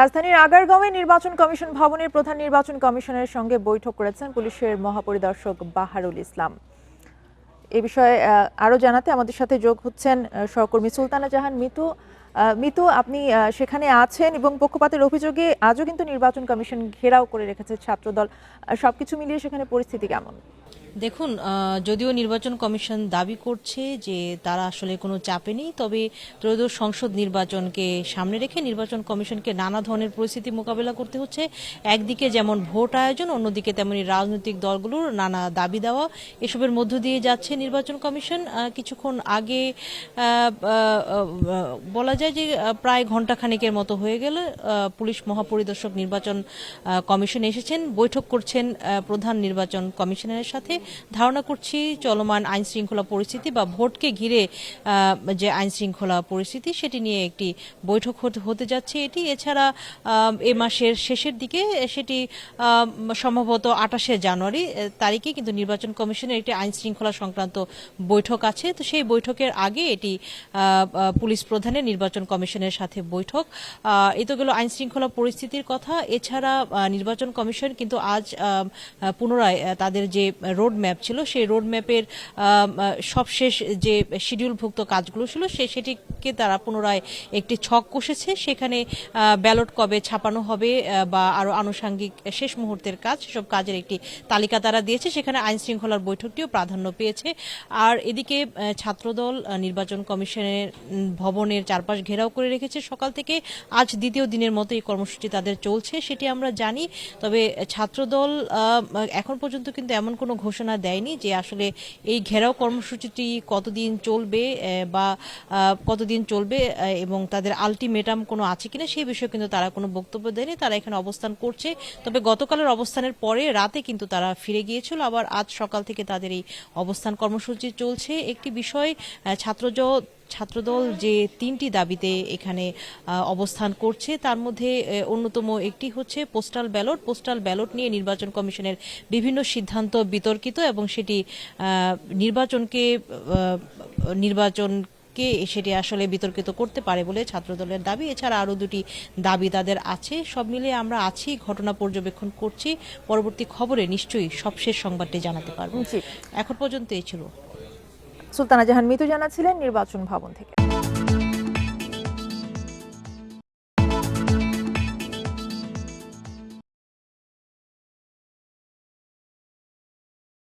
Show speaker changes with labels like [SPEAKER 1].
[SPEAKER 1] রাজধানীর আগারগাঁওয়ে নির্বাচন কমিশন ভবনের প্রধান নির্বাচন কমিশনের সঙ্গে বৈঠক করেছেন পুলিশের মহাপরিদর্শক বাহারুল ইসলাম। এ বিষয়ে আহ, আরও জানাতে আমাদের সাথে যোগ হচ্ছেন সহকর্মী সুলতানা জাহান মিতু। মিতু আপনি সেখানে আছেন এবং পক্ষপাতের অভিযোগে আজও কিন্তু নির্বাচন কমিশন ঘেরাও করে রেখেছে ছাত্রদল। সবকিছু মিলিয়ে সেখানে পরিস্থিতি কেমন?
[SPEAKER 2] দেখুন যদিও নির্বাচন কমিশন দাবি করছে যে তারা আসলে কোনো চাপে নেই, তবে ত্রয়োদশ সংসদ নির্বাচনকে সামনে রেখে নির্বাচন কমিশনকে নানা ধরনের পরিস্থিতি মোকাবেলা করতে হচ্ছে। একদিকে যেমন ভোট আয়োজন, অন্যদিকে তেমনি রাজনৈতিক দলগুলোর নানা দাবি দেওয়া। এসবের মধ্য দিয়ে যাচ্ছে নির্বাচন কমিশন। কিছুক্ষণ আগে বলা যায় যে প্রায় ঘণ্টা খানেকের মতো হয়ে গেলে পুলিশ মহাপরিদর্শক নির্বাচন কমিশন এসেছেন। বৈঠক করছেন প্রধান নির্বাচন কমিশনারের সাথে ধারণা করছি চলমান আইন শৃঙ্খলা পরিস্থিতি বা ভোটকে ঘিরে যে আইন শৃঙ্খলা পরিস্থিতি, সেটি নিয়ে একটি বৈঠক হতে যাচ্ছে এটি। এছাড়া এ মাসের শেষের দিকে সেটি সম্ভবত আঠাশে জানুয়ারি তারিখে কিন্তু নির্বাচন কমিশনের একটি আইন শৃঙ্খলা সংক্রান্ত বৈঠক আছে। তো সেই বৈঠকের আগে এটি পুলিশ প্রধানের নির্বাচন কমিশনের সাথে বৈঠক। এই তো গেল আইন শৃঙ্খলা পরিস্থিতির কথা। এছাড়া নির্বাচন কমিশন কিন্তু আজ পুনরায় তাদের যে রোড ম্যাপ ছিল, সেই রোড ম্যাপের সবশেষ যে শিডিউলভুক্ত কাজগুলো ছিল, সে, সেটিকে তারা পুনরায় একটি ছক কষেছে। সেখানে ব্যালট কবে ছাপানো হবে বা আরও আনুষঙ্গিক শেষ মুহূর্তের কাজ, সেসব কাজের একটি তালিকা তারা দিয়েছে। সেখানে আইন শৃঙ্খলার বৈঠকটিও প্রাধান্য পেয়েছে। আর এদিকে ছাত্রদল নির্বাচন কমিশনের ভবনের চারপাশ ঘেরাও করে রেখেছে সকাল থেকে। আজ দ্বিতীয় দিনের মতো এই কর্মসূচি তাদের চলছে, সেটি আমরা জানি। তবে ছাত্রদল এখন পর্যন্ত কিন্তু এমন কোনো ঘোষণা দেয়নি যে আসলে এই ঘেরাও কর্মসূচিটি কতদিন চলবে বা কতদিন চলবে এবং তাদের আলটিমেটাম কোনো আছে কিনা সেই বিষয়ে কিন্তু তারা কোনো বক্তব্য দেয়নি। তারা এখানে অবস্থান করছে। তবে গতকালের অবস্থানের পরে রাতে কিন্তু তারা ফিরে গিয়েছিল। আবার আজ সকাল থেকে তাদের এই অবস্থান কর্মসূচি চলছে। একটি বিষয় ছাত্রজ ছাত্রদল যে তিনটি দাবিতে এখানে অবস্থান করছে তার মধ্যে অন্যতম একটি হচ্ছে পোস্টাল ব্যালট। পোস্টাল ব্যালট নিয়ে নির্বাচন কমিশনের বিভিন্ন সিদ্ধান্ত বিতর্কিত এবং সেটি নির্বাচনকে নির্বাচন কে সেটি আসলে বিতর্কিত করতে পারে বলে ছাত্রদলের দাবি। এছাড়া আরও দুটি দাবি তাদের আছে। সব মিলিয়ে আমরা আছি ঘটনা পর্যবেক্ষণ করছি। পরবর্তী খবরে নিশ্চয়ই সবশেষ সংবাদটি জানাতে পারব। এখন পর্যন্ত এই ছিল
[SPEAKER 1] সুলতানা জাহান মিতু জানাচ্ছিলেন নির্বাচন ভবন থেকে।